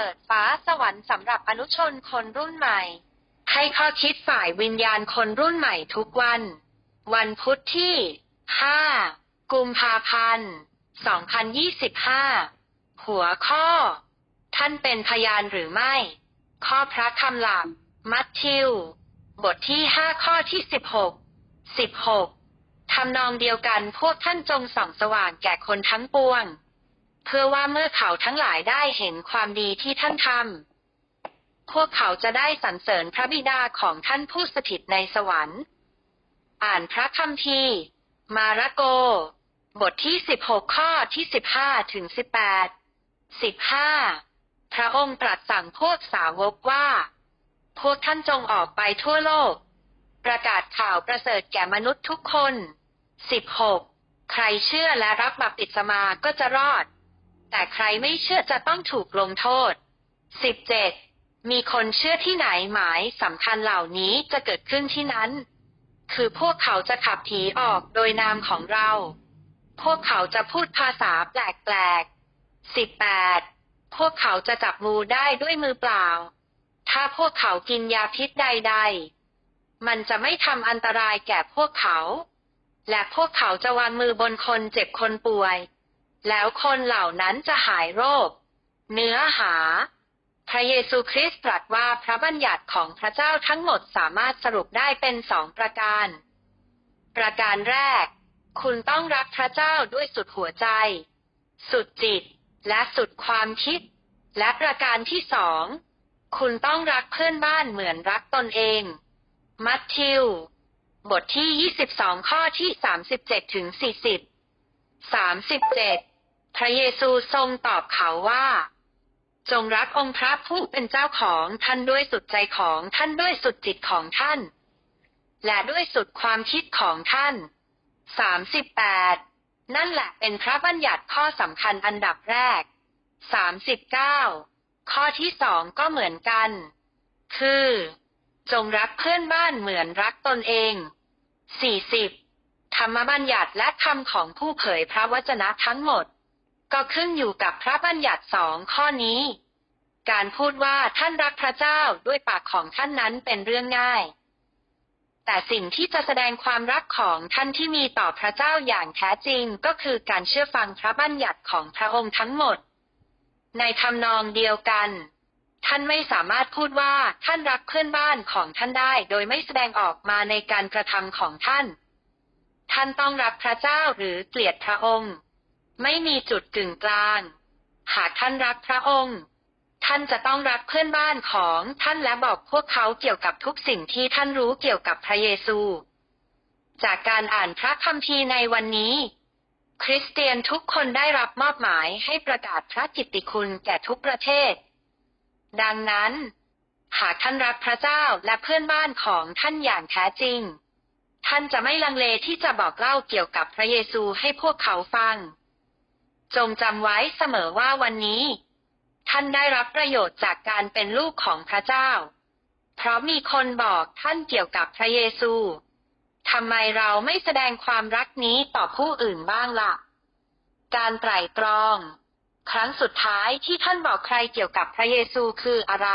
เปิดฟ้าสวรรค์สำหรับอนุชนคนรุ่นใหม่ ให้ข้อคิดฝ่ายวิญญาณคนรุ่นใหม่ทุกวัน วันพุธที่ 5 กุมภาพันธ์ 2025 หัวข้อ ท่านเป็นพยานหรือไม่ ข้อพระคำหลักมัทธิว บทที่ 5 ข้อที่ 16 16ทำนองเดียวกันพวกท่านจงส่องสว่างแก่คนทั้งปวง เพื่อว่าเมื่อเขาทั้งหลายได้เห็นความดีที่ท่านทำพวกเขาจะได้สรรเสริญพระบิดาของท่านผู้สถิตในสวรรค์ อ่านพระคัมภีร์ มาระโก บทที่16ข้อที่15ถึง18 15พระองค์ตรัสสั่งพวกสาวกว่า พวกท่านจงออกไปทั่วโลก ประกาศข่าวประเสริฐแก่มนุษย์ทุกคน16ใครเชื่อและรับบัพติศมาก็จะรอด แต่ใครไม่เชื่อจะต้องถูกลงโทษ 17 มีคนเชื่อที่ไหนหมายสำคัญเหล่านี้จะเกิดขึ้นที่นั้น คือพวกเขาจะขับผีออกโดยนามของเรา พวกเขาจะพูดภาษาแปลกๆ 18 พวกเขาจะจับงูได้ด้วยมือเปล่า ถ้าพวกเขากินยาพิษใด ๆ มันจะไม่ทำอันตรายแก่พวกเขา และพวกเขาจะวางมือบนคนเจ็บคนป่วย แล้วคนเหล่านั้นจะหายโรค เนื้อหา พระเยซูคริสต์ตรัสว่าพระบัญญัติของพระเจ้าทั้งหมดสามารถสรุปได้เป็นสองประการ ประการแรก คุณต้องรักพระเจ้าด้วยสุดหัวใจ สุดจิต และสุดความคิด และประการที่สอง คุณต้องรักเพื่อนบ้านเหมือนรักตนเอง มัทธิว บทที่ 22 ข้อที่ 37ถึง40 37 พระเยซูทรงตอบเขาว่า จงรักองค์พระผู้เป็นเจ้าของท่านด้วยสุดใจของท่านด้วยสุดจิตของท่าน และด้วยสุดความคิดของท่าน38นั่นแหละเป็นพระบัญญัติข้อสำคัญอันดับแรก39ข้อที่สองก็เหมือนกัน คือ จงรักเพื่อนบ้านเหมือนรักตนเอง 40. ธรรมบัญญัติและคำของผู้เผยพระวจนะทั้งหมด ก็ขึ้นอยู่กับพระบัญญัติสองข้อนี้ การพูดว่าท่านรักพระเจ้าด้วยปากของท่านนั้นเป็นเรื่องง่าย แต่สิ่งที่จะแสดงความรักของท่านที่มีต่อพระเจ้าอย่างแท้จริงก็คือการเชื่อฟังพระบัญญัติของพระองค์ทั้งหมด ในทำนองเดียวกัน ท่านไม่สามารถพูดว่าท่านรักเพื่อนบ้านของท่านได้ โดยไม่แสดงออกมาในการกระทำของท่าน ท่านต้องรักพระเจ้าหรือเกลียดพระองค์ ไม่มีจุดกึ่งกลาง หากท่านรักพระองค์ ท่านจะต้องรักเพื่อนบ้านของท่านและบอกพวกเขาเกี่ยวกับทุกสิ่งที่ท่านรู้เกี่ยวกับพระเยซู จากการอ่านพระคัมภีร์ในวันนี้ คริสเตียนทุกคนได้รับมอบหมายให้ประกาศพระกิตติคุณแก่ทุกประเทศ ดังนั้นหากท่านรักพระเจ้าและเพื่อนบ้านของท่านอย่างแท้จริง ท่านจะไม่ลังเลที่จะบอกเล่าเกี่ยวกับพระเยซูให้พวกเขาฟัง จงจำไว้เสมอว่าวันนี้ ท่านได้รับประโยชน์จากการเป็นลูกของพระเจ้า เพราะมีคนบอกท่านเกี่ยวกับพระเยซูทำไมเราไม่แสดงความรักนี้ต่อผู้อื่นบ้างล่ะ การไตร่ตรอง ครั้งสุดท้ายที่ท่านบอกใครเกี่ยวกับพระเยซูคืออะไร